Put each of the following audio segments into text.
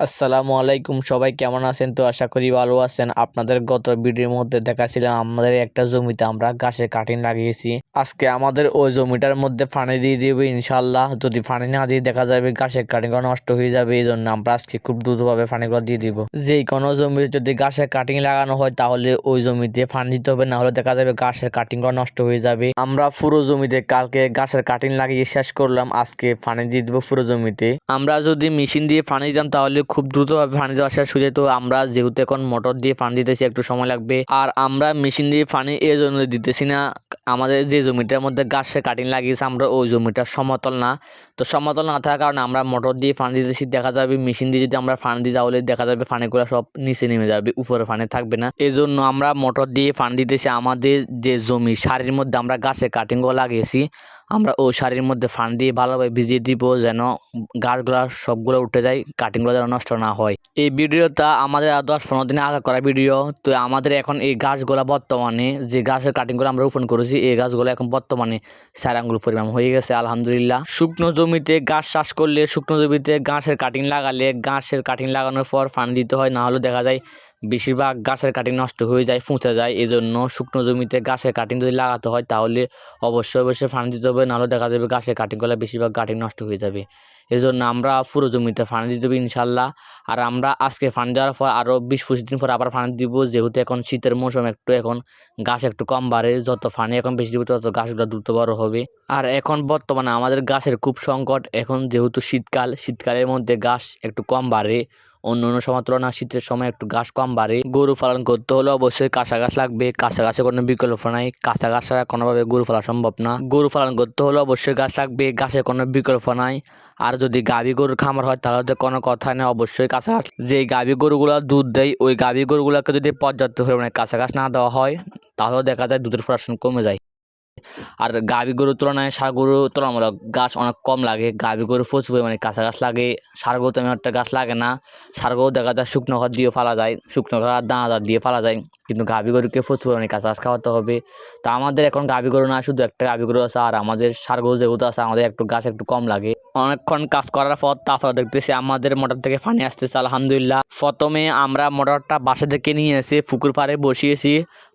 আসসালামু আলাইকুম। সবাই কেমন আছেন? তো আশা করি ভালো আছেন। আপনাদের গত ভিডিওর মধ্যে দেখাছিলাম, আমাদের একটা জমিতে আমরা গাছের কাটিং লাগিয়েছি। আজকে আমাদের ওই জমিটার মধ্যে পানি দিয়ে দিবে ইনশাল্লাহ যদি পানি না দিয়ে দেখা যাবে গাছের কাটিংগুলো নষ্ট হয়ে যাবে এই জন্য আমরা আজকে খুব দ্রুতভাবে পানিগুলো দিয়ে দিব। যে কোনো জমিতে যদি গাছের কাটিং লাগানো হয়, তাহলে ওই জমিতে পানি দিতে হবে। না হলে দেখা যাবে গাছের কাটিংগুলো নষ্ট হয়ে যাবে। আমরা পুরো জমিতে কালকে গাছের কাটিং লাগিয়ে শেষ করলাম। আজকে পানি দিয়ে দিব পুরো জমিতে। আমরা যদি মেশিন দিয়ে পানি দিতাম, তাহলে খুব দ্রুতভাবে পানি দেওয়া শেষ হয়ে যেত আমরা যেহেতু এখন মোটর দিয়ে পানি দিতেছি, একটু সময় লাগবে। আর আমরা মেশিন দিয়ে পানি এই জন্য দিতেছি না, আমাদের যে জমিটার মধ্যে গাছের কাটিং লাগিয়েছে, আমরা ওই জমিটা সমতল না। তো সমতল না থাকার কারণে আমরা মোটর দিয়ে পানি দিতেছি, দেখা যাবে মেশিন দিয়ে যদি আমরা পানি দিই, তাহলে দেখা যাবে পানিগুলো সব নিচে নেমে যাবে, উপরে পানি থাকবে না। এই জন্য আমরা মোটর দিয়ে পানি দিতেছি, আমাদের যে জমি, সারির মধ্যে আমরা গাছের কাটিংও লাগিয়েছি। আমরা ও সারির মধ্যে ফান দিয়ে ভালোভাবে ভিজিয়ে দিব যেন গাছগুলো সবগুলো উঠে যায়, কাটিংগুলো যেন নষ্ট না হয়। এই ভিডিওটা আমাদের আর দশ পনেরো দিনে আগে করা ভিডিও। তো আমাদের এখন এই গাছগুলো বর্তমানে, যে গাছের কাটিংগুলো আমরা রোপণ করেছি, এই গাছগুলো এখন বর্তমানে চার আঙ্গুল পরিমাণ হয়ে গেছে, আলহামদুলিল্লাহ। শুকনো জমিতে গাছ চাষ করলে শুকনো জমিতে গাছের কাটিং লাগালে, গাছের কাটিং লাগানোর পর ফান দিতে হয়, না হলে দেখা যায় বেশিরভাগ গাছের কাটিং নষ্ট হয়ে যায় ফুঁচে যায় এই জন্য শুকনো জমিতে গাছের কাটিং যদি লাগাতে হয়, তাহলে অবশ্যই অবশ্যই ফান দিতে হবে, নাহলে দেখা যাবে গাছের কাটিং করলে বেশিরভাগ কাটিং নষ্ট হয়ে যাবে। এই জন্য আমরা পুরো জমিতে ফান দিতে হবে ইনশাল্লাহ। আর আমরা আজকে ফান দেওয়ার পর আরও বিশ পঁচিশ দিন পর আবার ফান দিব, যেহেতু এখন শীতের মৌসুম একটু, এখন গাছ একটু কম বাড়ে, যত ফানি এখন বেশি দিব, তত গাছগুলো দ্রুত বড় হবে। আর এখন বর্তমানে আমাদের গাছের খুব সংকট, এখন যেহেতু শীতকাল, শীতকালের মধ্যে গাছ একটু কম বাড়ে অন্য অন্য সময় তুলনায় শীতের সময় একটু গাছ কম বাড়ে। গরু পালন করতে হলে অবশ্যই কাঁচা গাছ লাগবে। কাঁচা গাছের কোনো বিকল্প নাই। কাঁচা গাছ ছাড়া কোনোভাবে গরু পালা সম্ভব না। গরু পালন করতে হলে অবশ্যই গাছ লাগবে। গাছের কোনো বিকল্প নাই। আর যদি গাভী গরুর খামার হয় তাহলে তো কোনো কথা নেই। অবশ্যই কাঁচা গাছ যে গাভী গরুগুলো দুধ দেয়, ওই গাভী গরুগুলোকে যদি পর্যাপ্ত পরিমাণে কাঁচা গাছ না দেওয়া হয়, তাহলেও দেখা যায় দুধের প্রোডাকশন কমে যায়। আর গাভী গরুর তুলনায় সার গরুর তুলনামূলক গাছ অনেক কম লাগে। গাভী গরু প্রচুর পরিমাণে কাঁচা গাছ লাগে। সার গরু তেমন একটা গাছ লাগে না। সার গরু দেখা যায় শুকনো ঘর দিয়ে ফেলা যায়। শুকনো ঘর দানাদার দিয়ে ফেলা যায়। কিন্তু গাভী গরুকে প্রচুর পরিমাণে কাঁচা গাছ খাওয়াতে হবে। তা আমাদের এখন গাভী গরু না, শুধু একটা গাভী গরু আছে আর আমাদের সার গরু যেহেতু আছে, আমাদের একটু গাছ একটু কম লাগে। অনেকক্ষণ কাজ করার পর তারপর দেখতেছি আমাদের মোটর থেকে পানি আসতেছে, আলহামদুলিল্লাহ। প্রথমে আমরা মোটরটা বাসা থেকে নিয়ে এসে পুকুর পাড়ে বসিয়েছি।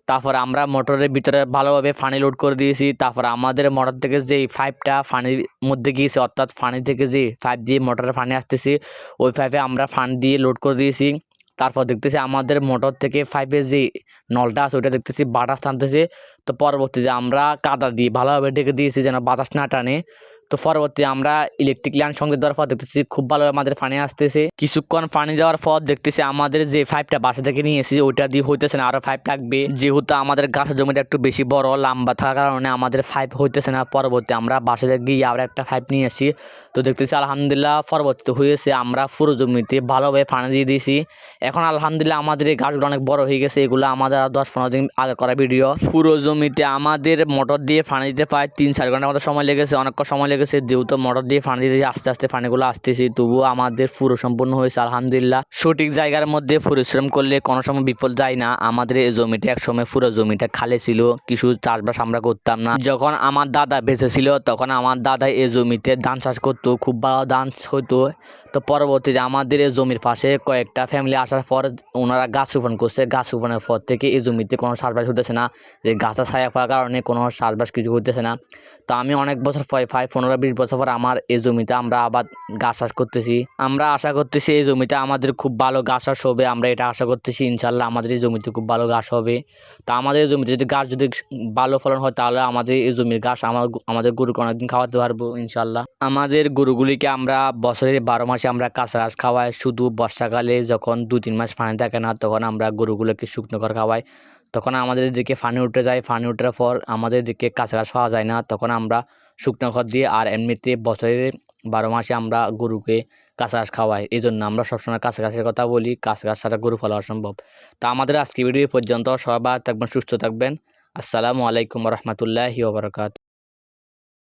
তারপর আমরা মোটরের ভিতরে ভালোভাবে ফানি লোড করে দিয়েছি। তারপর আমাদের মোটর থেকে যেই পাইপটা ফানির মধ্যে গিয়েছে, অর্থাৎ ফানি থেকে যে পাইপ দিয়ে মোটরে ফানি আসতেছে, ওই পাইপে আমরা ফান দিয়ে লোড করে দিয়েছি। তারপর দেখতেছি আমাদের মোটর থেকে পাইপের যে নলটা আছে, ওইটা দেখতেছি বাতাস টানতেছে। তো পরবর্তীতে আমরা কাদা দিয়ে ভালোভাবে ঢেকে দিয়েছি যেন বাতাস না টানে। তো পরবর্তী আমরা ইলেকট্রিক লাইন সংযোগ দেওয়ার পর দেখতেছি খুব ভালো আমাদের পানি আসতেছে। কিছুক্ষণ পানি দেওয়ার পর দেখতেছি আমাদের যে পাইপটা বাসা থেকে নিয়ে এসেছি, ওইটা দিয়ে হইতেছে না আরও পাইপ লাগবে। যেহেতু আমাদের গাছের জমিটা একটু বেশি বড়, লম্বা থাকার কারণে আমাদের পাইপ হইতেছে না। পরবর্তী আমরা বাসা থেকে গিয়ে আবার একটা পাইপ নিয়ে আসি। তো দেখতেছি আলহামদুলিল্লাহ পরবর্তীতে হয়েছে, আমরা পুরো জমিতে ভালোভাবে পানি দিয়ে দিয়েছি। এখন আলহামদুলিল্লাহ আমাদের এই গাছগুলো অনেক বড় হয়ে গেছে, এগুলো আমাদের আর দশ পনেরো দিন আগে করা ভিডিও। পুরো জমিতে আমাদের মোটর দিয়ে পানি দিতে প্রায় তিন চার ঘণ্টার মতো সময় লেগেছে, অনেক সময় লেগেছে, যেহেতু মোটর দিয়ে পানি দিতে আস্তে আস্তে পানিগুলো আসতেছি, তবুও আমাদের পুরো সম্পূর্ণ হয়েছে আলহামদুলিল্লাহ। সঠিক জায়গার মধ্যে পরিশ্রম করলে কোনো সময় বিফল যায় না, আমাদের এই জমিটা এক সময় পুরো জমিটা খালে ছিল, কিছু চাষবাস আমরা করতাম না। যখন আমার দাদা বেঁচে ছিল, তখন আমার দাদা এই জমিতে ধান চাষ করতো। খুব ভালো ধান হতো তো পরবর্তীতে আমাদের এই জমির পাশে কয়েকটা ফ্যামিলি আসার পর ওনারা গাছ রোপণ করছে। গাছ রোপণের পর থেকে এই জমিতে কোনো চাষবাস হতেছে না। যে গাছটা ছায়া পড়ার কারণে কোনো চাষবাস কিছু হতেছে না। তো আমি অনেক বছর প্রায় পনেরো বিশ বছর পর আমার এই জমিতে আমরা আবার গাছ চাষ করতেছি। আমরা আশা করতেছি এই জমিতে আমাদের খুব ভালো গাছ চাষ হবে। আমরা এটা আশা করতেছি, ইনশাল্লাহ আমাদের এই জমিতে খুব ভালো গাছ হবে। তো আমাদের এই জমিতে যদি গাছ যদি ভালো ফলন হয়, তাহলে আমাদের এই জমির গাছ আমার আমাদের গরুকে অনেকদিন খাওয়াতে পারব, ইনশাল্লাহ। আমাদের গরুগুলিকে আমরা বছরের বারো মাসে আমরা কাঁচা ঘাস খাওয়াই। শুধু বর্ষাকালে যখন দু তিন মাস পানি থাকে না, তখন আমরা গরুগুলোকে শুকনো করে খাওয়াই। তখন আমাদের দিকে ফানি উঠে যায়। ফানি ওঠার পর আমাদের দিকে কাঁচা ঘাস পাওয়া যায় না। তখন আমরা শুকনো ঘর দিয়ে আর এমনিতে বছরের বারো মাসে আমরা গরুকে কাঁচা ঘাস খাওয়াই। এই জন্য আমরা সবসময় কাঁচা ঘাসের কথা বলি। কাঁচা ঘাস ছাড়া গরু ফেলা অসম্ভব। তা আমাদের আজকে ভিডিও পর্যন্ত। সবাই থাকবেন, সুস্থ থাকবেন। আসসালামু আলাইকুম রহমতুল্লাহি ওবরাকাত